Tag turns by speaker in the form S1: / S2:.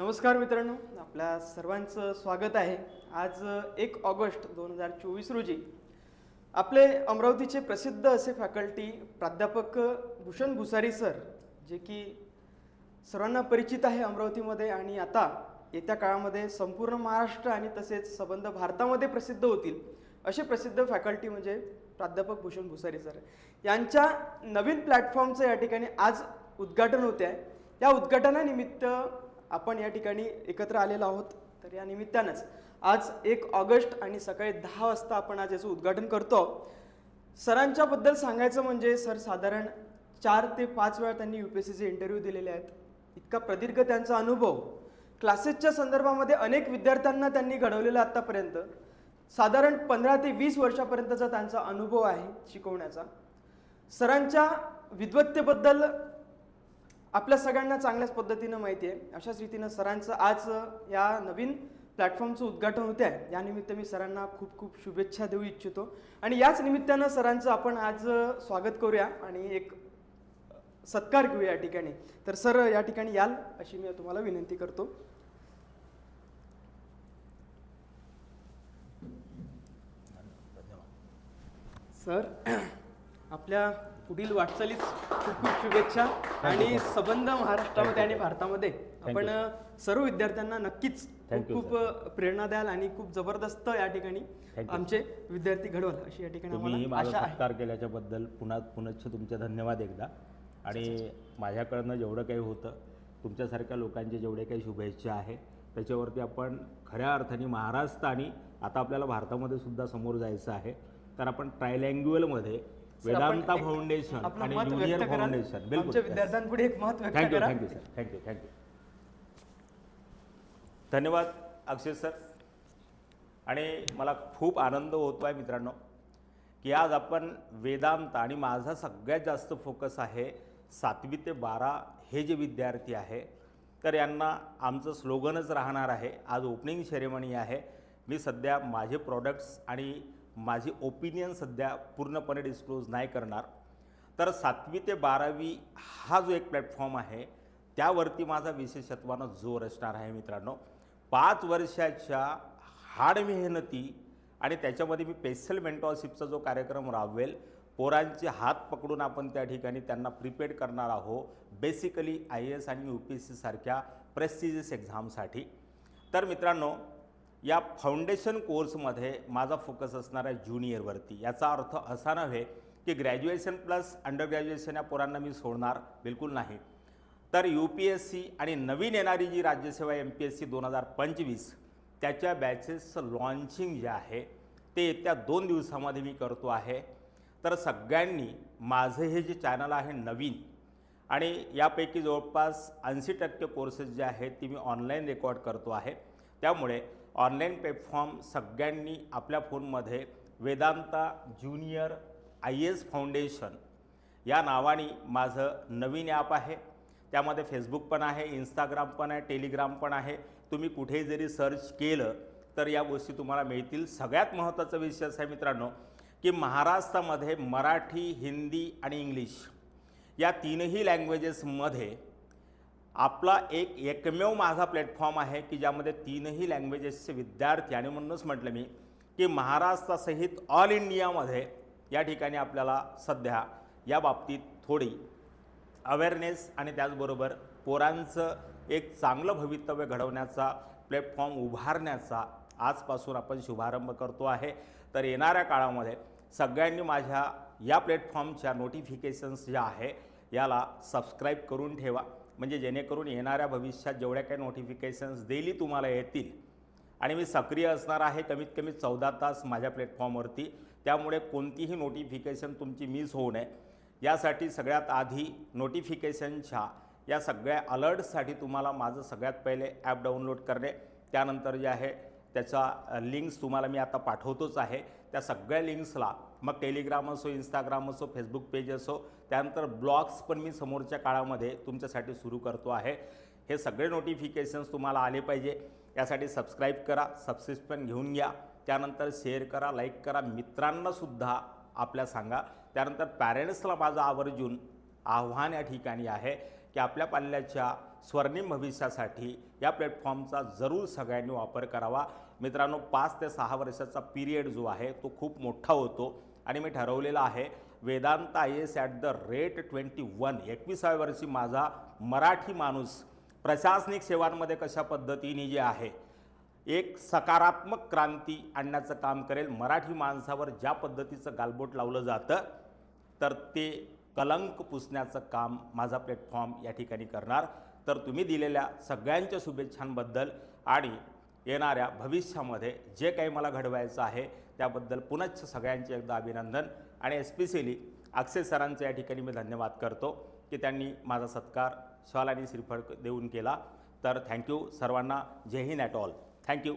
S1: नमस्कार मित्रांनो आपल्या सर्वांचं स्वागत आहे. आज एक ऑगस्ट दोन हजार चोवीस रोजी आपले अमरावतीचे प्रसिद्ध असे फॅकल्टी प्राध्यापक भूषण भुसारी सर जे की सर्वांना परिचित आहे अमरावतीमध्ये आणि आता येत्या काळामध्ये संपूर्ण महाराष्ट्र आणि तसेच संबंध भारतामध्ये प्रसिद्ध होतील असे प्रसिद्ध फॅकल्टी म्हणजे प्राध्यापक भूषण भुसारी सर यांच्या नवीन प्लॅटफॉर्मचं या ठिकाणी आज उद्घाटन होते आहे या उद्घाटनानिमित्त आपण या ठिकाणी एकत्र आलेलो आहोत. तर या निमित्तानंच आज एक ऑगस्ट आणि सकाळी दहा वाजता आपण आज याचं उद्घाटन करतो. सरांच्या बद्दल सांगायचं म्हणजे सर साधारण चार ते पाच वेळा त्यांनी यू पी एस सीचे इंटरव्ह्यू दिलेले आहेत. इतका प्रदीर्घ त्यांचा अनुभव. क्लासेसच्या संदर्भामध्ये अनेक विद्यार्थ्यांना त्यांनी घडवलेलं आत्तापर्यंत साधारण पंधरा ते वीस वर्षापर्यंतचा त्यांचा अनुभव आहे शिकवण्याचा. सरांच्या विद्वत्तेबद्दल आपल्या सगळ्यांना चांगल्याच पद्धतीनं माहिती आहे. अशाच रीतीनं सरांचं आज या नवीन प्लॅटफॉर्मचं उद्घाटन होते आहे यानिमित्त मी सरांना खूप खूप शुभेच्छा देऊ इच्छितो. आणि याच निमित्तानं सरांचं आपण आज स्वागत करूया आणि एक सत्कार घेऊया या ठिकाणी. तर सर या ठिकाणी याल अशी मी तुम्हाला विनंती करतो. सर आपल्या पुढील वाटचालीस खूप खूप शुभेच्छा आणि संबंध महाराष्ट्रामध्ये आणि भारतामध्ये आपण सर्व विद्यार्थ्यांना नक्कीच खूप प्रेरणा द्याल आणि खूप जबरदस्त या ठिकाणी. आमचे विद्यार्थी घडवाल अशी या ठिकाणी आशा
S2: सत्कार केल्याच्याबद्दल पुन्हा पुनश्च तुमचे धन्यवाद एकदा. आणि माझ्याकडनं जेवढं काही होतं तुमच्यासारख्या लोकांचे जेवढे काही शुभेच्छा आहे त्याच्यावरती आपण खऱ्या अर्थाने महाराष्ट्र आणि आता आपल्याला भारतामध्ये सुद्धा समोर जायचं आहे. तर आपण ट्रायलँग्युअलमध्ये वेदांता फाउंडेशन
S1: आपलं
S2: आणि
S1: मत
S2: ज्युनियर? फाउंडेशन. बिलकुल.
S1: विद्यार्थ्यांपुढे एक मत व्यक्त
S2: थँक्यू
S1: करा.
S2: थँक्यू सर थँक्यू थँक्यू धन्यवाद अक्षय सर आणि मला खूप आनंद होतो आहे मित्रांनो की आज आपण वेदांत आणि माझा सगळ्यात जास्त फोकस आहे सातवी ते बारा हे जे विद्यार्थी आहे तर यांना आमचं स्लोगनच राहणार आहे. आज ओपनिंग सेरेमनी आहे. मी सध्या माझे प्रॉडक्ट्स आणि माझी ओपिनियन सध्या पूर्णपणे डिस्क्लोज नाही करणार. तर सातवी ते बारावी हा जो एक प्लॅटफॉर्म आहे त्यावरती माझा विशेषत्वानं जोर असणार आहे मित्रांनो. पाच वर्षाच्या हाड मेहनती आणि त्याच्यामध्ये मी स्पेशल मेंटॉरशिपचा जो कार्यक्रम राबवेल पोरांचे हात पकडून आपण त्या ठिकाणी त्यांना प्रिपेड करणार आहोत. बेसिकली आय ए एस आणि यू पी एस सीसारख्या प्रेस्टिजियस एक्झामसाठी तर मित्रांनो या फाउंडेशन कोर्समध्ये माझा फोकस असणार आहे ज्युनियरवरती याचा अर्थ असा नव्हे की ग्रॅज्युएशन प्लस अंडर ग्रॅज्युएशन या पोरांना मी सोडणार बिलकुल नाही. तर यू पी एस सी आणि नवीन येणारी जी राज्यसेवा एम पी एस सी दोन हजार पंचवीस त्याच्या बॅचेसचं लॉन्चिंग जे आहे ते येत्या दोन दिवसामध्ये मी करतो आहे. तर सगळ्यांनी माझं हे जे चॅनल आहे नवीन आणि यापैकी जवळपास ऐंशी टक्के कोर्सेस जे आहेत ती मी ऑनलाईन रेकॉर्ड करतो आहे. त्यामुळे ऑनलाईन प्लॅटफॉर्म सगळ्यांनी आपल्या फोनमध्ये Vedanta junior I S foundation या नावाने माझं नवीन ॲप आहे. त्यामध्ये फेसबुक पण आहे इंस्टाग्राम पण आहे टेलिग्राम पण आहे. तुम्ही कुठेही जरी सर्च केलं तर या गोष्टी तुम्हाला मिळतील. सगळ्यात महत्त्वाचा विषय असा आहे मित्रांनो की महाराष्ट्रामध्ये मराठी हिंदी आणि इंग्लिश या तीनही लँग्वेजेसमध्ये आपला एक एकमेव माझा प्लॅटफॉर्म आहे की ज्यामध्ये तीनही लँग्वेजेसचे विद्यार्थी आणि म्हणूनच म्हटलं मी की महाराष्ट्रासहित ऑल इंडियामध्ये या ठिकाणी आपल्याला सध्या या बाबतीत थोडी अवेअरनेस आणि त्याचबरोबर पोरांचं एक चांगलं भवितव्य घडवण्याचा प्लॅटफॉर्म उभारण्याचा आजपासून आपण शुभारंभ करतो आहे. तर येणाऱ्या काळामध्ये सगळ्यांनी माझ्या या प्लॅटफॉर्मच्या नोटिफिकेशन्स ज्या आहे याला सबस्क्राईब करून ठेवा. म्हणजे जेणेकरून येणाऱ्या भविष्यात जेवढ्या काही नोटिफिकेशन्स डेली तुम्हाला येतील आणि मी सक्रिय असणार आहे कमीत कमी चौदा तास माझ्या प्लॅटफॉर्मवरती त्यामुळे कोणतीही नोटिफिकेशन तुमची मिस होऊ नये. यासाठी सगळ्यात आधी नोटिफिकेशनच्या या सगळ्या अलर्टसाठी तुम्हाला माझं सगळ्यात पहिले ॲप डाउनलोड करणे त्यानंतर जे आहे त्याचा लिंक्स तुम्हाला मी आता पाठवतोच आहे. त्या सगळ्या लिंक्सला मग टेलिग्राम असो इंस्टाग्राम असो फेसबुक पेज असो त्यानंतर ब्लॉग्स पण मी समोरच्या काळामध्ये तुमच्यासाठी सुरू करतो आहे. हे सगळे नोटिफिकेशन्स तुम्हाला आले पाहिजे. यासाठी सबस्क्राईब करा सबस्क्रिप्शन घेऊन घ्या. त्यानंतर शेअर करा लाईक करा. मित्रांनासुद्धा आपल्या सांगा. त्यानंतर पॅरेंट्सला माझं आवर्जून आव्हान या ठिकाणी आहे की आपल्या पाल्याच्या स्वर्णिम भविष्यासाठी या प्लॅटफॉर्मचा जरूर सगळ्यांनी वापर करावा. मित्रांनो पाच ते सहा वर्षाचा पिरियड जो आहे तो खूप मोठा होतो. आणि मी ठरवलेला आहे Vedant I S at the rate twenty one एकविसाव्या वर्षी माझा मराठी माणूस प्रशासनिक सेवांमध्ये कशा पद्धतीने जे आहे एक सकारात्मक क्रांती आणण्याचं काम करेल. मराठी माणसावर ज्या पद्धतीचं गालबोट लावलं जातं तर ते कलंक पुसण्याचं काम माझा प्लॅटफॉर्म या ठिकाणी करणार. तर तुम्ही दिलेल्या सगळ्यांच्या शुभेच्छांबद्दल आणि येणाऱ्या भविष्यामध्ये जे काही मला घडवायचं आहे त्याबद्दल पुनश्च सगळ्यांचे एकदा अभिनंदन. आणि एस्पेशली अक्षय सरांचं या ठिकाणी मी धन्यवाद करतो की त्यांनी माझा सत्कार शॉल आणि श्रीफळ देऊन केला. तर थँक्यू सर्वांना. Jai Hind at all thank you